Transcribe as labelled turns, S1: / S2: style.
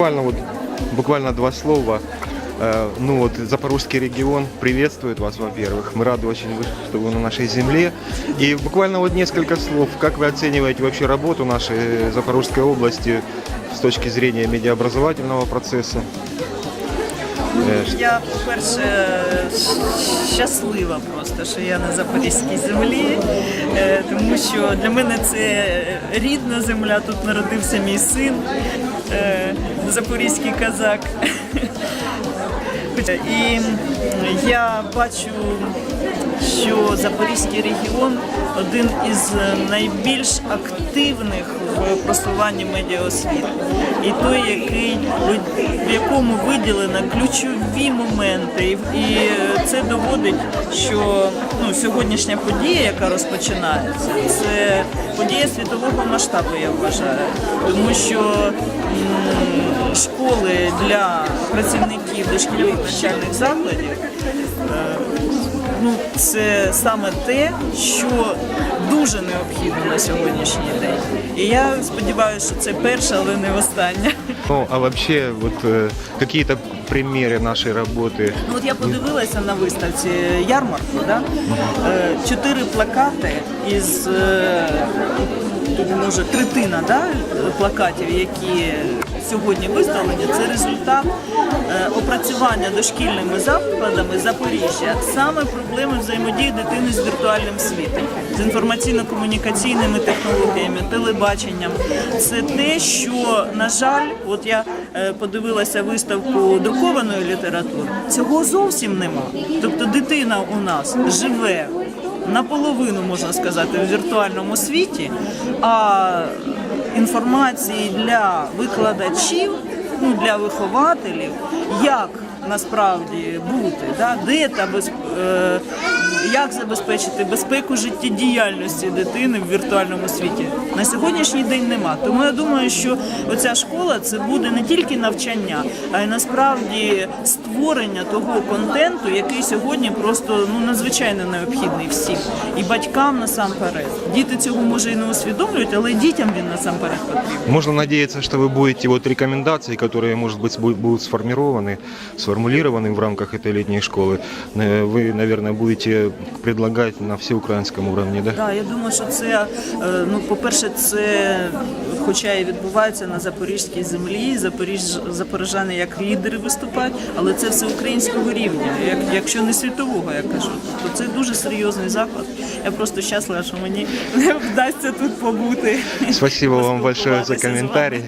S1: Буквально вот, буквально два слова. Э, Ну вот Запорожский регион приветствует вас, во-первых. Мы рады очень, что вы на нашей земле. И буквально вот несколько слов. Как вы оцениваете вообще работу нашей Запорожской области с точки зрения медиаобразовательного процесса?
S2: Я, по-перше, щаслива просто, що я на Запорізькій землі, е, тому що для мене це рідна земля, тут народився мій син, е, запорізький казак. І я бачу, Запорізький регіон один із найбільш активних в просуванні медіаосвіти. І той, який, в якому виділено ключові моменти. І, це доводить, що ну, сьогоднішня подія, яка розпочинається, це подія світового масштабу, я вважаю. Тому що школи для працівників дошкільних навчальних закладів е, ну, це саме те, що дуже необхідно на сьогоднішній день. І я сподіваюся, що це перше, але не останнє.
S1: Ну, а вообще, вот э, какие-то примеры нашей работы?
S2: Ну, от я подивилася на виставці ярмарку, да? Е, чотири плакати із тут, може третина да? плакатів, які сьогодні виставлені, це результат е, опрацювання дошкільними закладами Запоріжжя саме проблеми взаємодії дитини з віртуальним світом, з інформаційно-комунікаційними технологіями, телебаченням. Це те, що на жаль, от я е, подивилася виставку друкованої літератури. Цього зовсім нема. Тобто дитина у нас живе наполовину, можна сказати, в віртуальному світі, а інформації для викладачів, ну для вихователів, як насправді бути, да? де та без, е, як забезпечити безпеку життєдіяльності дитини в віртуальному світі на сьогоднішній день нема. Тому я думаю, що оця школа це буде не тільки навчання, а й насправді створення того контенту, який сьогодні просто ну надзвичайно необхідний всім і батькам насамперед. Діти цього може і не усвідомлюють, але й дітям він насамперед потрібен.
S1: Можно надеяться, что вы будете вот рекомендации, которые, может быть, бу- будут сформированы, сформулированы в рамках этой летней школы, э, вы, наверное, будете предлагать на всеукраинском уровне, да?
S2: Так, я думаю, що це е, ну, по-перше, це хоча і відбувається на запорізькій землі, Запоріж, запоріжани як лідери виступають, але це всеукраїнського рівня, як, якщо не світового, я кажу. Тобто це дуже серйозний заклад. Я просто щаслива, що мені вдасться тут побути.
S1: Спасибо вам большое за комментарий.